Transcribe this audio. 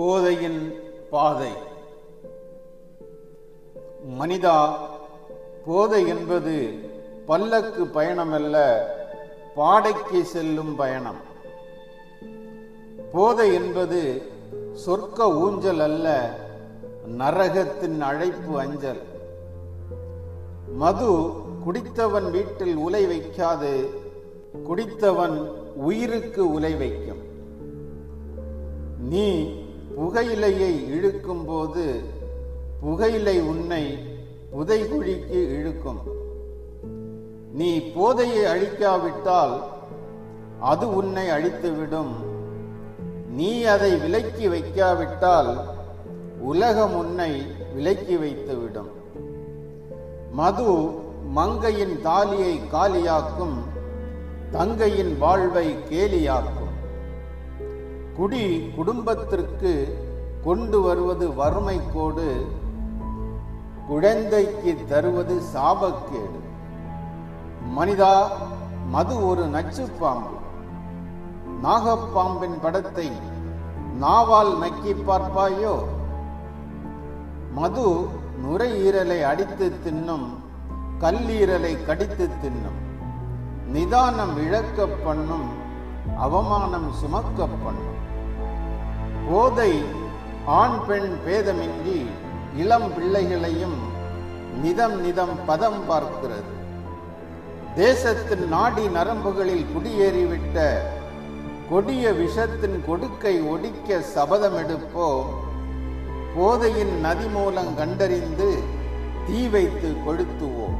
போதையின் பாதை. மனிதா போதை என்பது பல்லக்கு பயணமல்ல பாடைக்கு செல்லும் பயணம். போதை என்பது சொர்க்க ஊஞ்சல் அல்ல நரகத்தின் அழைப்பு அஞ்சல். மது குடித்தவன் வீட்டில் உலை வைக்காது குடித்தவன் உயிருக்கு உலை வைக்கும். நீ புகையிலையை இழுக்கும் போது புகையிலை உன்னை புதைகுழிக்கு இழுக்கும். நீ போதையை அழிக்காவிட்டால் அது உன்னை அழித்துவிடும். நீ அதை விலக்கி வைக்காவிட்டால் உலகம் உன்னை விலக்கி வைத்துவிடும். மது மங்கையின் தாலியை காலியாக்கும் தங்கையின் வாழ்வை கேலியாக்கும். குடி குடும்பத்திற்கு கொண்டு வருவது வறுமை கோடு குழந்தைக்கு தருவது சாபக்கேடு. மனிதா மது ஒரு நச்சு பாம்பு நாகப்பாம்பின் படத்தை நாவால் நக்கி பார்ப்பாயோ? மது நுரையீரலை அடித்து தின்னும் கல்லீரலை கடித்து தின்னும். நிதானம் இழக்க பண்ணும் அவமானம் சுமக்க பண்ணும் போதை ஆண் பெண் பேதமின்றி இளம் பிள்ளைகளையும் நிதம் நிதம் பதம் பார்க்கிறது. தேசத்தின் நாடி நரம்புகளில் குடியேறிவிட்ட கொடிய விஷத்தின் கொடுக்கை ஒடிக்க சபதம் எடுப்போம். போதையின் நதி மூலம் கண்டறிந்து தீ வைத்து கொளுத்துவோம்.